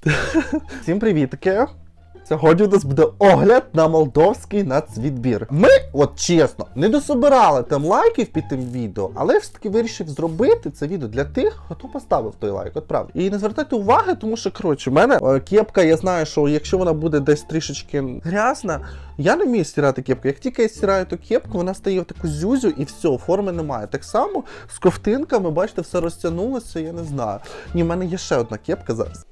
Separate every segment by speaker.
Speaker 1: Всім привітки! Сьогодні у нас буде огляд на молдовський нацвідбір. Ми, от чесно, не дособирали там лайків під тим відео, але я ж таки вирішив зробити це відео для тих, хто поставив той лайк, от правда. І не звертайте уваги, тому що коротше, в мене е, кепка, я знаю, що якщо вона буде десь трішечки грязна, я не вмію стирати кепку. Як тільки я стираю ту кепку, вона стає в таку зюзю і все, форми немає. Так само з ковтинками, бачите, все розтягнулося, я не знаю. Ні, в мене є ще одна кепка зараз.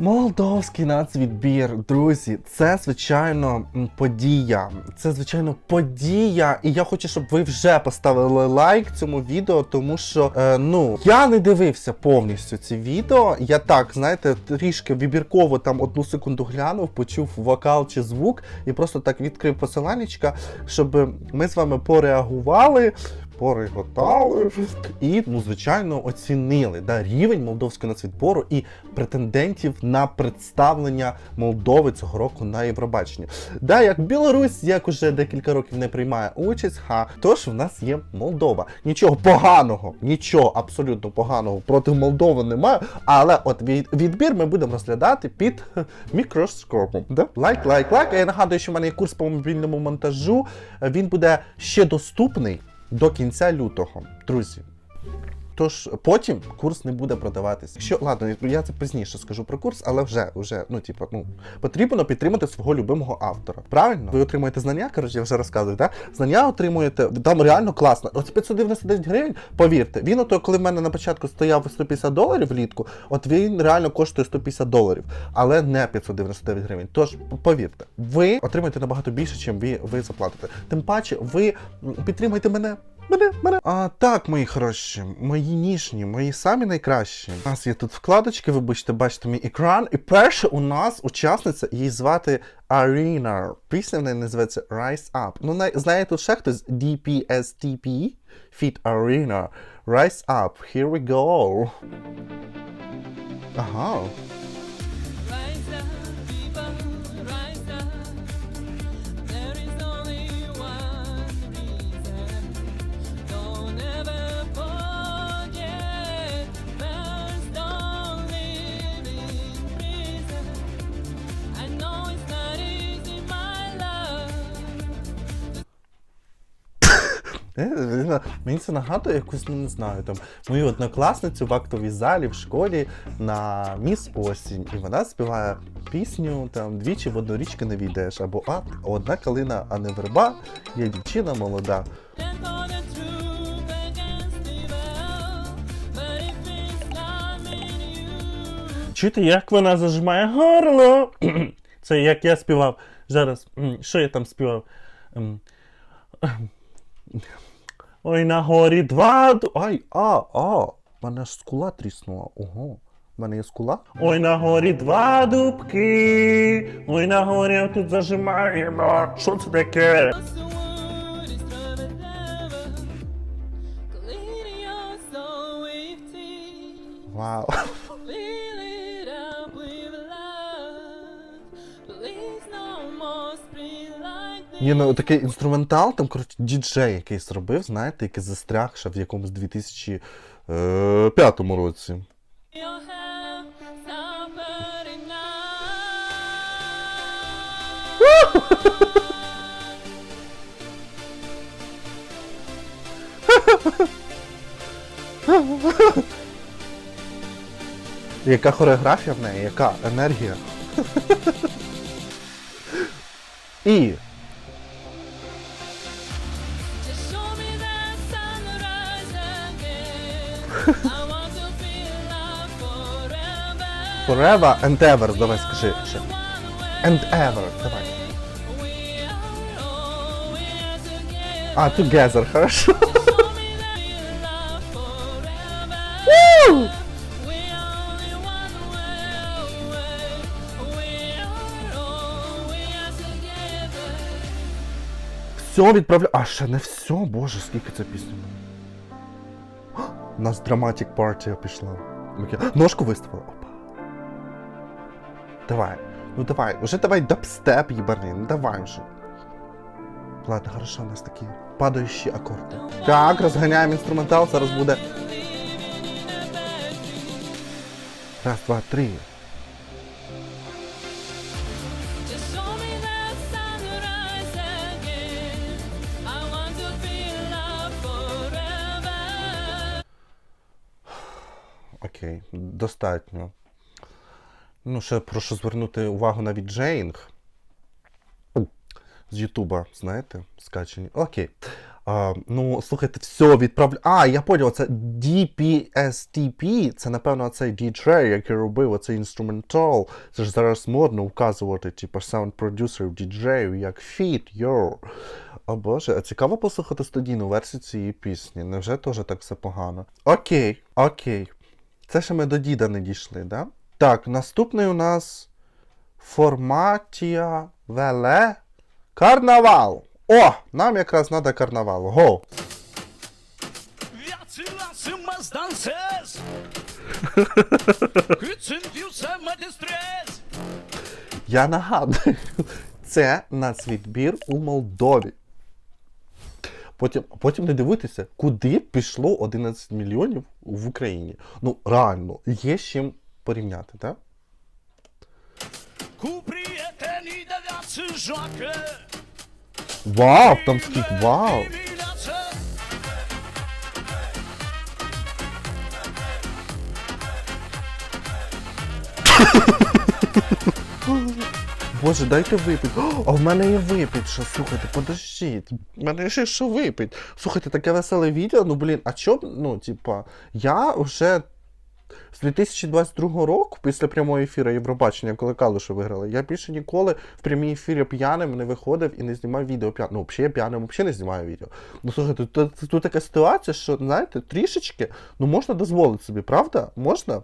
Speaker 1: Молдовський нацвідбір, друзі, це звичайно подія. Це звичайно подія. І я хочу, щоб ви вже поставили лайк цьому відео, тому що е, ну я не дивився повністю ці відео. Я так, знаєте, трішки вибірково там одну секунду глянув, почув вокал чи звук, і просто так відкрив посиланнячка, щоб ми з вами пореагували. Пореготали і, ну, звичайно, оцінили да, рівень молдовського нацвідбору і претендентів на представлення Молдови цього року на Євробаченні. Да, як Білорусь, як уже декілька років не приймає участь, ха, тож в нас є Молдова. Нічого поганого, нічого абсолютно поганого проти Молдови немає, але от відбір ми будемо розглядати під мікроскопом. Да? Лайк, лайк, лайк. Я нагадую, що в мене є курс по мобільному монтажу. Він буде ще доступний до кінця лютого. Друзі, Тож потім курс не буде продаватися. Що ладно, я це пізніше скажу про курс, але вже, вже, ну типу, ну потрібно підтримати свого любимого автора. Правильно? Ви отримуєте знання, коротше, я вже розказую, так? Знання отримуєте, там реально класно. Ось 599 гривень, повірте, він ото, коли в мене на початку стояв 150 доларів влітку, от він реально коштує 150 доларів, але не 599 гривень. Тож повірте, ви отримаєте набагато більше, чим ви, ви заплатите. Тим паче, ви м, підтримайте мене. А так, мої хороші, мої ніжні, мої самі найкращі. У нас є тут вкладочки, ви будете бачити мій екран. І перша у нас учасниця, її звати Аріна. Пісня в неї називається Rise Up. Ну, на- знає тут ще хтось DPSTP, Fit Arena. Rise Up, here we go. Ага. Мені це нагадує якусь, ну не знаю, там мою однокласницю в актовій залі в школі на Міс Осінь. І вона співає пісню там двічі в одну річку не війдеш, або а, одна калина, а не верба, є дівчина молода. Чуєте, як вона зажимає горло? Це як я співав. Зараз, що я там співав? Ой, на горі два. Ай, а, а, мене ж скула тріснула. Ого. У мене є скула? Ой, на горі два дубки. Ой, на горі тут зажимаємо. Що це таке?
Speaker 2: What's
Speaker 1: Ні, ну такий інструментал, там, коротше, діджей якийсь зробив, знаєте, який застряг ще в якомусь 2005 році.
Speaker 2: Your hand suffered enough.
Speaker 1: Яка хореографія в неї, яка енергія. І
Speaker 2: forever.
Speaker 1: And ever, давай скажи ще. And ever, давай. А, together, хорошо. Все відправляю. А ще не все, боже, скільки це пісня. У нас драматик партія пішла. Ножку виставила. Давай. Ну давай, уже давай дабстеп їбаний, ну давай вже. Ладно, хорошо, у нас такі падаючі акорди. Так, розганяємо інструментал, зараз буде. Раз, два, три. Окей, достатньо. Ну, ще прошу звернути увагу на віджеїнг. З Ютуба, знаєте, скачені. Окей. А, ну, слухайте, все, відправлю. А, я поняв, це DPSTP, це, напевно, цей діджей, який робив оцей інструментал. Це ж зараз модно вказувати, типу, саунд-продюсерів, діджеїв, як фіт, йоу. О боже, а цікаво послухати студійну версію цієї пісні. Невже теж так все погано? Окей, окей. Це ще ми до діда не дійшли, да? Так, наступний у нас Форматія Веле. Карнавал! О! Нам якраз треба карнавал. Го!
Speaker 3: Viață mas dansez Cât sunt viu să mă distrez
Speaker 1: Я нагадую, це нацвідбір у Молдові. Потім, потім не дивитися, куди пішло 11 мільйонів в Україні. Ну, реально, є з чим порівняти, так? Вау, там скільки, вау! Боже, дайте випити. А в мене є випить, що слухайте, подождіть. В мене ще що випить. Слухайте, таке веселе відео, ну блін, а чо, б, ну, типа, я вже з 2022 року, після прямого ефіру Євробачення, коли Калуша виграли, я більше ніколи в прямій ефірі п'яним не виходив і не знімав відео п'яним. Ну, взагалі я п'яним взагалі не знімаю відео. Ну, слухайте, тут, тут, така ситуація, що, знаєте, трішечки, ну можна дозволити собі, правда? Можна?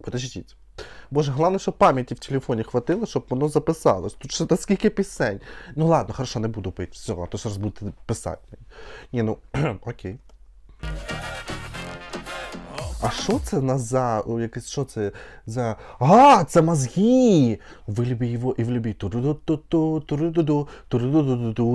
Speaker 1: Подождіть. Боже, головне, щоб пам'яті в телефоні хватило, щоб воно записалось. Тут ще та скільки пісень. Ну ладно, хорошо, не буду пити. Все, а то зараз будете писати. Ні, ну окей. А що це на за. Якесь що це за. А, це мозги! В любі його і в любі. Туру-ду-ту-ту.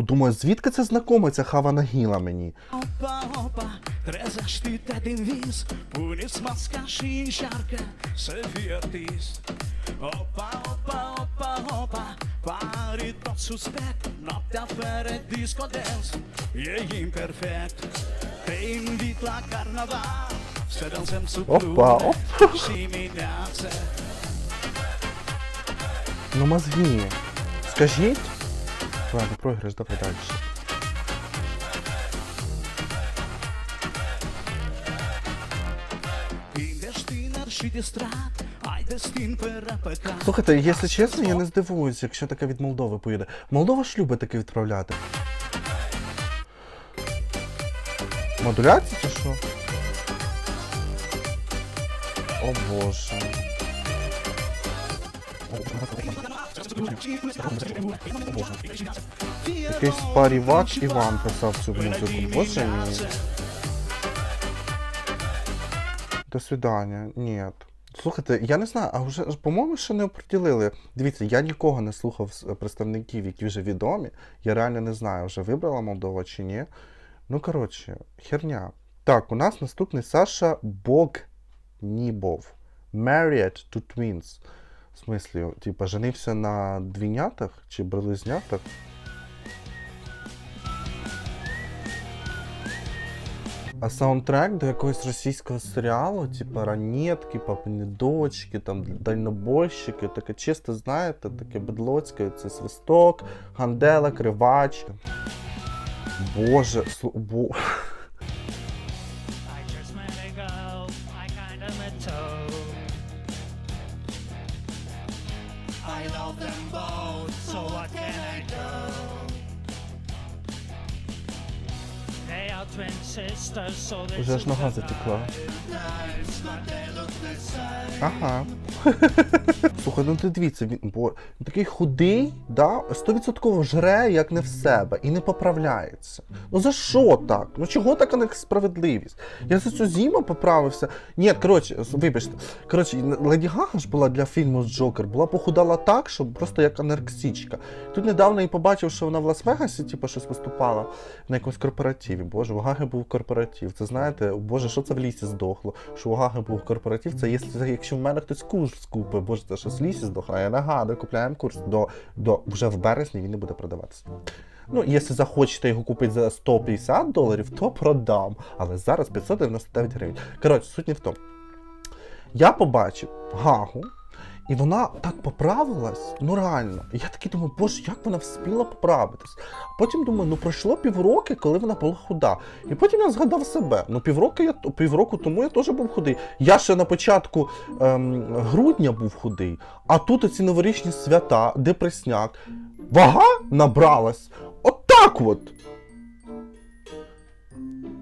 Speaker 1: Думаю, звідки це знакоме, ця хава нагіла мені?
Speaker 3: Opa, opa, trezește-te din vis Pune-ți masca și încearcă să fii artist Opa, opa, opa, opa, pare tot suspect Noaptea fără disco dance e și dimineață
Speaker 1: Ну, мозги. Скажіть. Ладно, програш, давай
Speaker 3: păcat
Speaker 1: Слухайте, якщо чесно, я не здивуюся, якщо таке від Молдови поїде. Молдова ж любить таке відправляти. Модуляція чи що? О боже. Якийсь парівач Іван писав цю музику. Боже мій. До свидання. Ні. Слухайте, я не знаю, а вже по-моєму, ще не оприділили. Дивіться, я нікого не слухав з представників, які вже відомі. Я реально не знаю, вже вибрала Молдова чи ні. Ну, коротше, херня. Так, у нас наступний Саша Богнібов. Married to Twins. В смислі, типа, женився на двійнятах чи близнятах? А саундтрек до якогось російського серіалу, типу ранетки, папині дочки, там дальнобойщики, таке чисто, знаєте, таке бедлоцьке, це свисток, гандела, кривач. Боже, слу- бо... Уже аж нога затекла. Ага. Слухай, ну ти дивіться, він, бо такий худий, да, 100% жре, як не в себе, і не поправляється. Ну за що так? Ну чого така несправедливість? Я за цю зиму поправився. Ні, коротше, вибачте. Коротше, Леді Гага ж була для фільму з Джокер, була похудала так, що просто як анорексичка. Тут недавно і побачив, що вона в Лас-Вегасі, типу, щось виступала на якомусь корпоративі. Боже, у Гаги був корпоратив. Це знаєте, боже, що це в лісі здохло? Що у Гаги був корпоратив, це якщо, якщо в мене хтось курс купить, боже, це щось лісі здохло. Я нагадую, купляємо курс до, до вже в березні він не буде продаватися. Ну, якщо захочете його купити за 150 доларів, то продам. Але зараз 599 гривень. Коротше, суть не в тому. Я побачив Гагу, і вона так поправилась, ну реально. Я такий думаю, боже, як вона вспіла поправитись. Потім думаю, ну пройшло півроки, коли вона була худа. І потім я згадав себе. Ну, півроку я півроку тому я теж був худий. Я ще на початку ем, грудня був худий, а тут оці новорічні свята, депресняк, вага набралась. Отак от.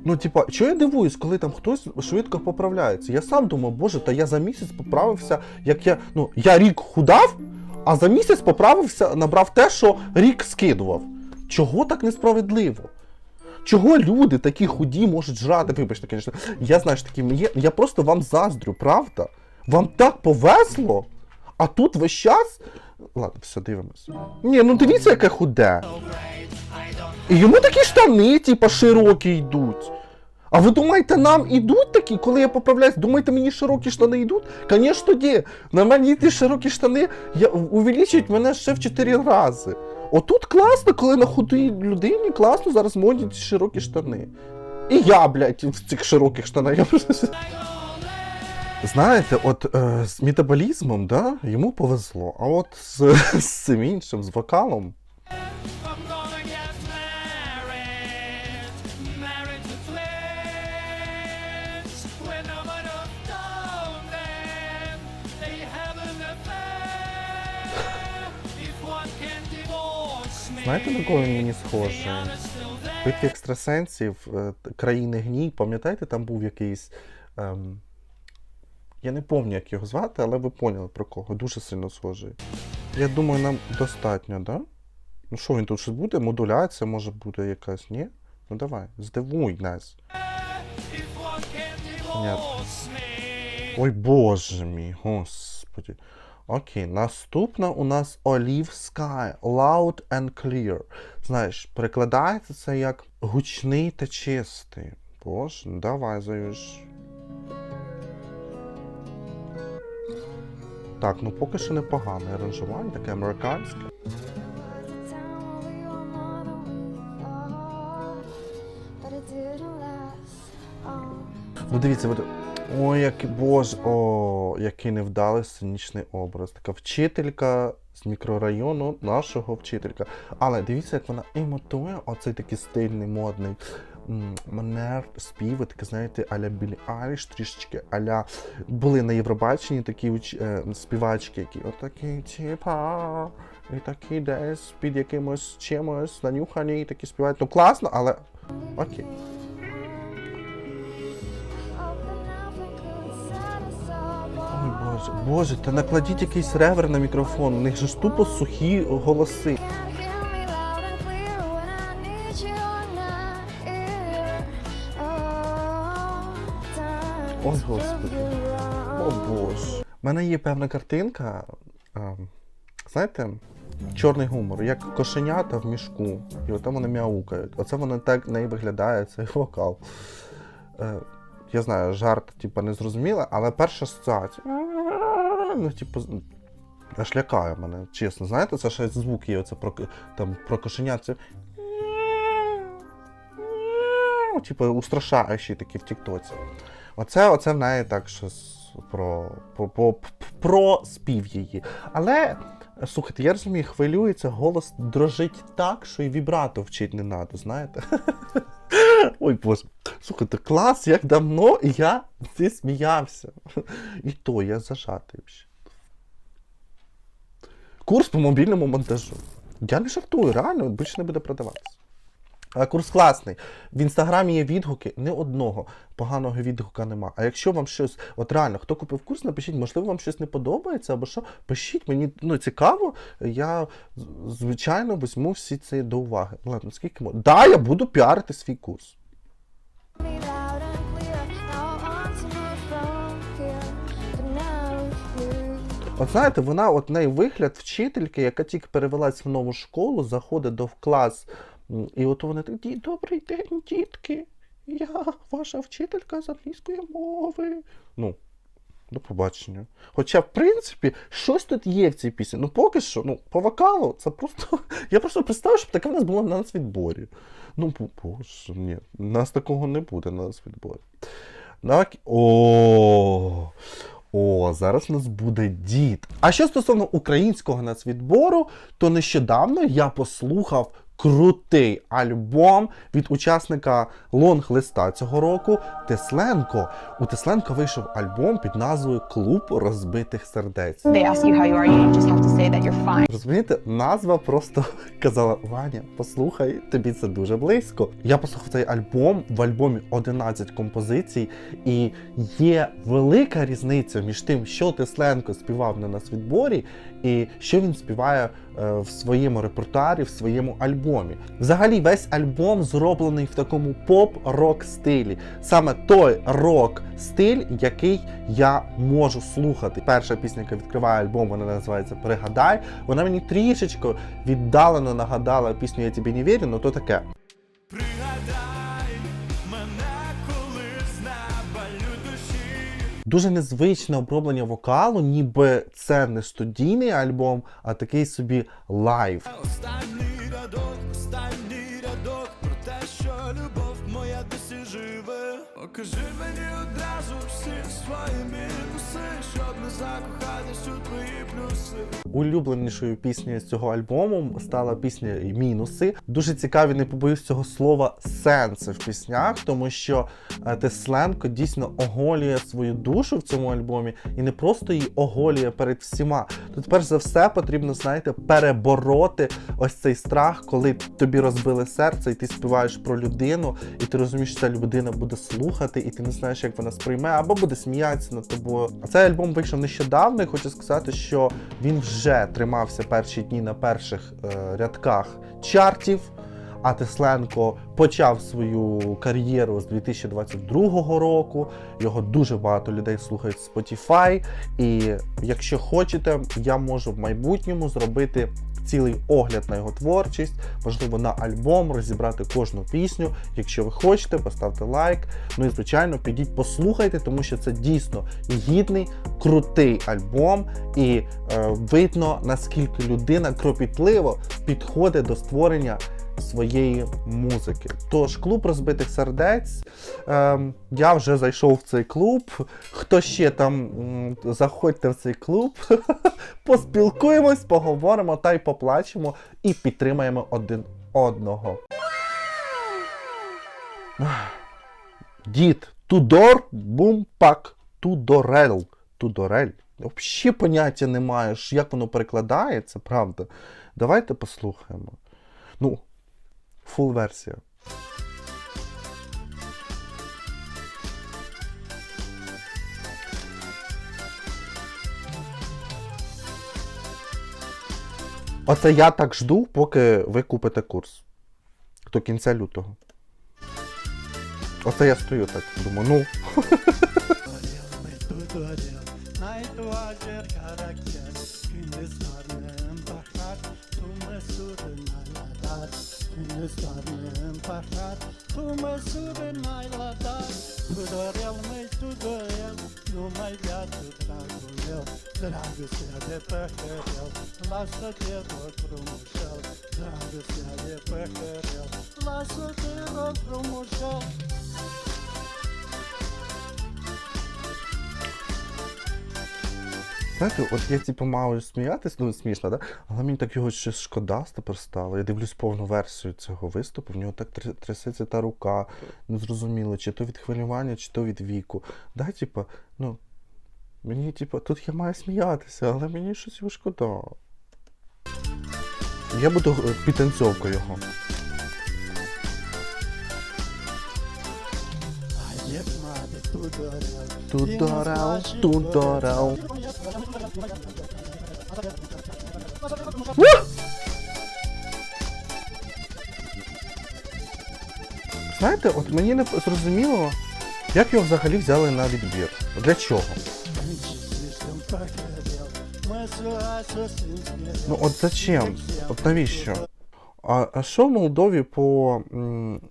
Speaker 1: Ну, типа, чого я дивуюсь, коли там хтось швидко поправляється? Я сам думав, боже, та я за місяць поправився, як я. Ну, я рік худав, а за місяць поправився, набрав те, що рік скидував. Чого так несправедливо? Чого люди такі худі можуть жрати? Вибачте, звісно, я знаю, що таким є. Я просто вам заздрю, правда? Вам так повезло, а тут весь час. Ладно, все, дивимося. Ні, ну дивіться, яке худе. І йому такі штани, типа, широкі йдуть. А ви думаєте, нам ідуть такі, коли я поправляюсь, думаєте, мені широкі штани йдуть? Звісно, ні. На мені ті широкі штани увеличують мене ще в 4 рази. Отут класно, коли на худій людині класно зараз модять широкі штани. І я, блядь, в цих широких штанах. Я просто... Знаєте, от е, з метаболізмом, да, йому повезло. А от з, з цим іншим, з вокалом, знаєте, на кого він мені схожий? Битві екстрасенсів, е, країни гній, пам'ятаєте, там був якийсь. Ем, я не пам'ятаю, як його звати, але ви поняли про кого. Дуже сильно схожий. Я думаю, нам достатньо, да? Ну що він тут щось буде? Модуляція може бути якась, ні? Ну давай, здивуй нас. Ой боже мій, господі. Окей, наступна у нас Olive Sky. Loud and clear. Знаєш, перекладається це як гучний та чистий. Боже, ну давай, Заюш. Так, ну поки що непогане аранжування, таке американське. Ну дивіться, от... ой, який боже, о, який невдалий сценічний образ. Така вчителька з мікрорайону нашого вчителька. Але дивіться, як вона імітує оцей такий стильний, модний манер співу, таке, знаєте, аля Білі Айліш, трішечки аля були на Євробаченні такі е, співачки, які отакі, типа, і такі десь під якимось чимось нанюхані, і такі співають. Ну класно, але окей. Боже, Боже, та накладіть якийсь ревер на мікрофон. У них ж тупо сухі голоси. Ой, Господи. О Боже. У мене є певна картинка. Знаєте, чорний гумор, як кошенята в мішку. І отам вони мяукають. Оце воно так не виглядає, цей вокал. Я знаю, жарт, типу, не зрозуміла, але перша асоціація. Ну, типу, з- аж лякає мене, чесно. Знаєте, це ще звук є, оце про, там, про кошенят. Це... Типу, устрашаючі такі в Тіктоці. Оце, оце в неї так щось про, про, про, про спів її. Але, слухайте, я розумію, хвилюється, голос дрожить так, що і вібрато вчить не треба, знаєте? Ой боже. Слухайте, клас, як давно я зі сміявся. І то я зажатий. Курс по мобільному монтажу. Я не жартую, реально, більше не буде продаватися. Е, Курс класний. В інстаграмі є відгуки, не одного поганого відгука нема. А якщо вам щось, от реально, хто купив курс, напишіть, можливо, вам щось не подобається або що, пишіть, мені ну, цікаво, я звичайно візьму всі це до уваги. Ладно, скільки можна. Да, я буду піарити свій курс. От знаєте, вона, от неї вигляд вчительки, яка тільки перевелась в нову школу, заходить до клас, і от вони такі, добрий день, дітки. Я ваша вчителька з англійської мови. Ну, до побачення. Хоча, в принципі, щось тут є в цій пісні. Ну, поки що, ну, по вокалу, це просто. Я просто представив, щоб таке в нас було на нацвідборі. Ну, боже, ні, нас такого не буде на нацвідборі. Так. О, о, зараз у нас буде дід. А що стосовно українського нацвідбору, то нещодавно я послухав крутий альбом від учасника лонг-листа цього року Тесленко. У Тесленко вийшов альбом під назвою Клуб розбитих сердець. Розумієте, назва просто казала Ваня, послухай, тобі це дуже близько. Я послухав цей альбом. В альбомі 11 композицій, і є велика різниця між тим, що Тесленко співав на нацвідборі, і що він співає в своєму репертуарі, в своєму альбомі. Взагалі, весь альбом зроблений в такому поп-рок стилі. Саме той рок-стиль, який я можу слухати. Перша пісня, яка відкриває альбом, вона називається Пригадай. Вона мені трішечки віддалено нагадала пісню Я тобі не вірю, ну то таке.
Speaker 3: Пригадай
Speaker 1: Дуже незвичне оброблення вокалу, ніби це не студійний альбом, а такий собі лайв.
Speaker 3: Останній рядок, останній рядок про те, що любов моя досі живе. Покажи мені одразу всі свої мінуси, щоб не закохатись у твої плюси.
Speaker 1: Улюбленішою піснею цього альбому стала пісня Мінуси. Дуже цікаві, не побоюсь цього слова, сенси в піснях, тому що е, Тесленко дійсно оголює свою душу в цьому альбомі і не просто її оголює перед всіма. Тут, перш за все, потрібно, знаєте, перебороти ось цей страх, коли тобі розбили серце, і ти співаєш про людину, і ти розумієш, що ця людина буде слухати, і ти не знаєш, як вона сприйме, або буде сміятися над тобою. Цей альбом вийшов нещодавно, і хочу сказати, що він вже тримався перші дні на перших е, рядках чартів. А почав свою кар'єру з 2022 року. Його дуже багато людей слухають в Spotify. І якщо хочете, я можу в майбутньому зробити цілий огляд на його творчість, можливо, на альбом, розібрати кожну пісню. Якщо ви хочете, поставте лайк. Ну і звичайно, підіть послухайте, тому що це дійсно гідний, крутий альбом, і е, видно, наскільки людина кропітливо підходить до створення своєї музики. Тож клуб розбитих сердець. Ем, я вже зайшов в цей клуб. Хто ще там заходьте в цей клуб, поспілкуємось, поговоримо та й поплачемо і підтримаємо один одного. Дід, Тудор, бумпак, Тудорел. Тудорель. Взагалі поняття не маєш, як воно перекладається, правда. Давайте послухаємо. Ну, фул версія. Оце я так жду, поки ви купите курс. До кінця лютого. Оце я стою так, думаю, ну.
Speaker 4: Soarele împărcat Cu măsură mai la dar Tudorel, măi, Tudorel Numai viață, dragul meu Dragostea de păhărel Lasă-te, rog frumușel Dragostea de păhărel Lasă-te, rog frumușel
Speaker 1: Знаєте, от я типу мав сміятись, ну смішно, да? але мені так його ще шкода тепер стало. Я дивлюсь повну версію цього виступу, в нього так тря- трясеться та рука. Незрозуміло, чи то від хвилювання, чи то від віку. Да, типу, ну, мені, типу, тут я маю сміятися, але мені щось його шкода. Я буду е, підтанцьовкою його.
Speaker 4: Тудорел,
Speaker 1: тудорел. Знаєте, от мені не зрозуміло, як його взагалі взяли на відбір. Для чого? Ну от зачем? От навіщо? А що в Молдові по,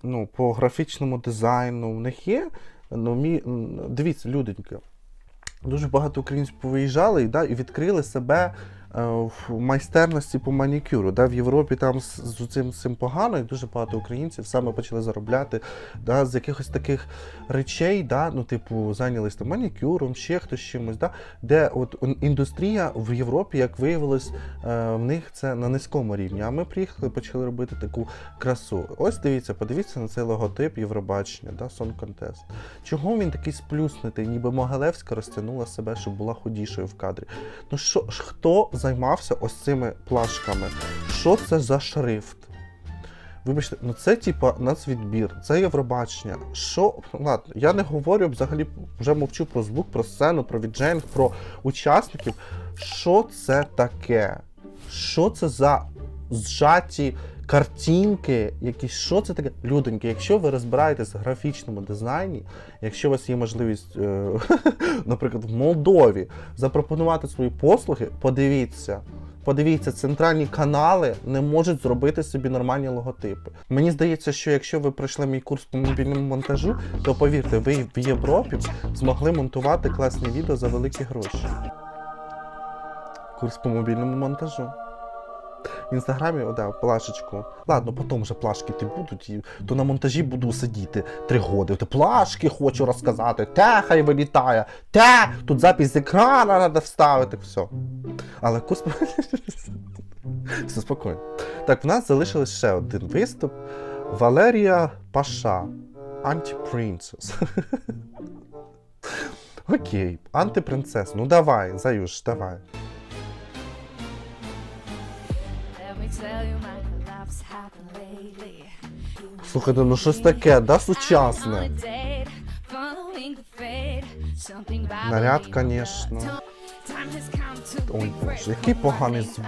Speaker 1: ну, по графічному дизайну? У них є? Ну, мі, дивіться, люденьки. Дуже багато українців повиїжджали і, да, і відкрили себе в майстерності по манікюру. Да? В Європі там з, цим, цим погано, і дуже багато українців саме почали заробляти да, з якихось таких речей, да, ну, типу, зайнялись манікюром, ще хтось чимось, да, де от індустрія в Європі, як виявилось, е, в них це на низькому рівні. А ми приїхали, почали робити таку красу. Ось дивіться, подивіться на цей логотип Євробачення, да, Сон Контест. Чого він такий сплюснутий, ніби Могилевська розтягнула себе, щоб була худішою в кадрі. Ну що хто займався ось цими плашками? Що це за шрифт? Вибачте, ну це типа нацвідбір, це Євробачення. Що ладно, я не говорю взагалі, вже мовчу про звук, про сцену, про віджейнг, про учасників. Що це таке? Що це за зжаті картинки? Якісь що це таке? Людоньки, якщо ви розбираєтесь в графічному дизайні, якщо у вас є можливість, е, наприклад, в Молдові запропонувати свої послуги, подивіться. Подивіться, центральні канали не можуть зробити собі нормальні логотипи. Мені здається, що якщо ви пройшли мій курс по мобільному монтажу, то повірте, ви в Європі змогли монтувати класні відео за великі гроші. Курс по мобільному монтажу. В інстаграмі, о, да, плашечку. Ладно, потім вже плашки ти будуть, і то на монтажі буду сидіти три годи. Ти плашки хочу розказати, те хай вилітає, те, тут запись з екрана треба вставити, все. Але курс. Все спокійно. Так, в нас залишилось ще один виступ. Валерія Паша. Антипринцес. Окей, антипринцес. Ну давай, Заюш, давай. Слухайте, ну щось таке, да, сучасне. Наряд,
Speaker 5: to
Speaker 1: Ой, Боже, який поганий звук.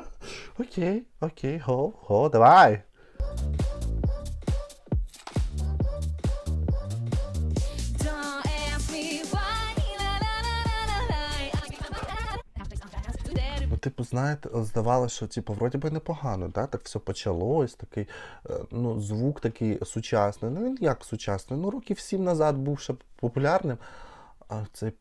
Speaker 1: Окей, окей, го, го, давай. Ну, типу, знаєте, здавалося, що типу, вроді би непогано, да? так все почалось, такий, е, ну, звук такий сучасний. Ну він як сучасний? Ну, років сім назад був ще популярним, а цей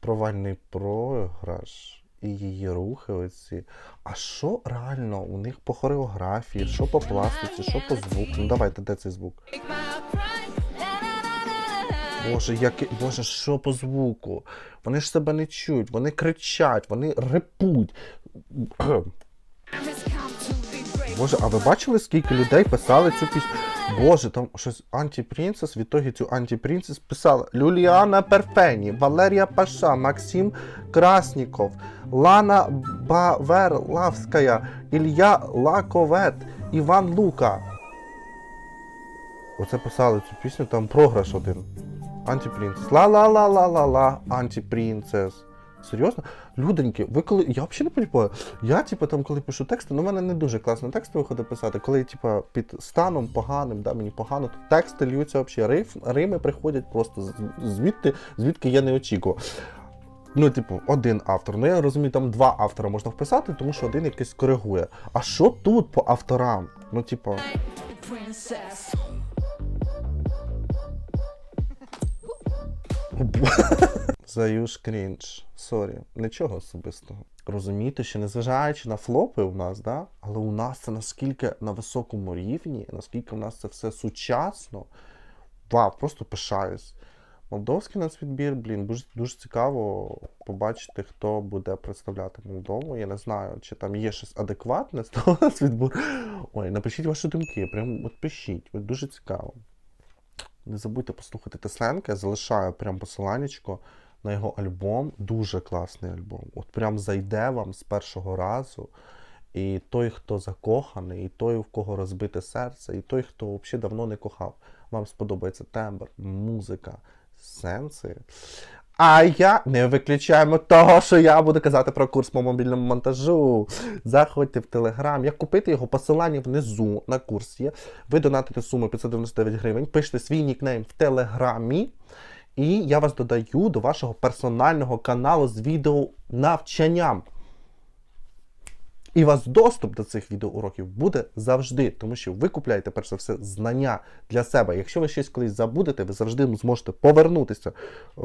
Speaker 1: провальний програш її рухи оці. А що реально у них по хореографії, що по пластиці, що по звуку? Ну давайте, де цей звук? Боже, яке, Боже, що по звуку? Вони ж себе не чують, вони кричать, вони репуть. Боже, а ви бачили, скільки людей писали цю пісню? Боже, там щось антипринцес, в ітогі цю антипринцес писала Люліана Перфені, Валерія Паша, Максим Красніков, Лана Баверлавська, Ілля Лаковет, Іван Лука. Оце писали цю пісню, там програш один. Антипринцес. Ла-ла-ла-ла-ла-ла, антипринцес. Серйозно? Люденьки, ви коли. Я взагалі не розумію. Я, типу, там, коли пишу тексти, ну в мене не дуже класно тексти виходить писати. Коли, типу, під станом поганим, да, мені погано, то тексти льються взагалі. Риф, рими приходять просто звідти, звідки я не очікував. Ну, типу, один автор. Ну я розумію, там два автора можна вписати, тому що один якийсь коригує. А що тут по авторам? Ну, типу. Заюш крінж. Сорі, нічого особистого. Розумієте, що незважаючи на флопи у нас, да? але у нас це наскільки на високому рівні, наскільки у нас це все сучасно. Вау, просто пишаюсь. Молдовський нацвідбір, блін, дуже, дуже цікаво побачити, хто буде представляти Молдову. Я не знаю, чи там є щось адекватне з того нацвідбору. Ой, напишіть ваші думки, прям от пишіть, дуже цікаво. Не забудьте послухати Тесленка, я залишаю прям посиланнячко на його альбом. Дуже класний альбом. От прям зайде вам з першого разу. І той, хто закоханий, і той, в кого розбите серце, і той, хто взагалі давно не кохав. Вам сподобається тембр, музика, сенси. А я не виключаємо того, що я буду казати про курс по мобільному монтажу. Заходьте в Телеграм. Як купити його посилання внизу на курс є. Ви донатите суму 599 гривень, пишете свій нікнейм в Телеграмі. І я вас додаю до вашого персонального каналу з відео навчанням. І вас доступ до цих відеоуроків буде завжди, тому що ви купляєте перш за все знання для себе. Якщо ви щось колись забудете, ви завжди зможете повернутися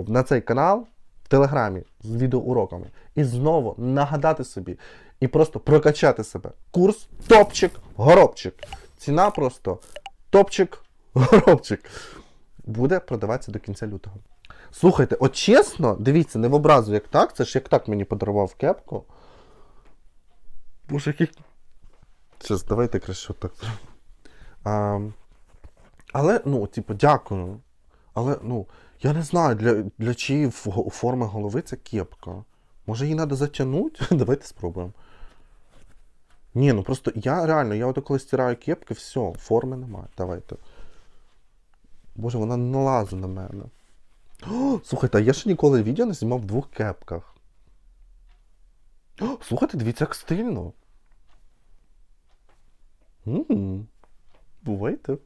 Speaker 1: на цей канал в Телеграмі з відеоуроками і знову нагадати собі і просто прокачати себе. Курс топчик горобчик. Ціна просто топчик горобчик. Буде продаватися до кінця лютого. Слухайте, от чесно, дивіться, не в образу, як так. Це ж як так мені подарував кепку. Боже, який. Щас, давайте краще так. А, але, ну, типу, дякую. Але, ну, я не знаю, для, для чиї форми голови ця кепка. Може її треба затягнути? Давайте спробуємо. Ні, ну просто я реально, я от коли стираю кепки, все, форми немає. Давайте. Боже, вона налазу на мене. О, слухайте, я ще ніколи відео не знімав в двох кепках. Слухайте, дивіться, як стильно. м Бувайте.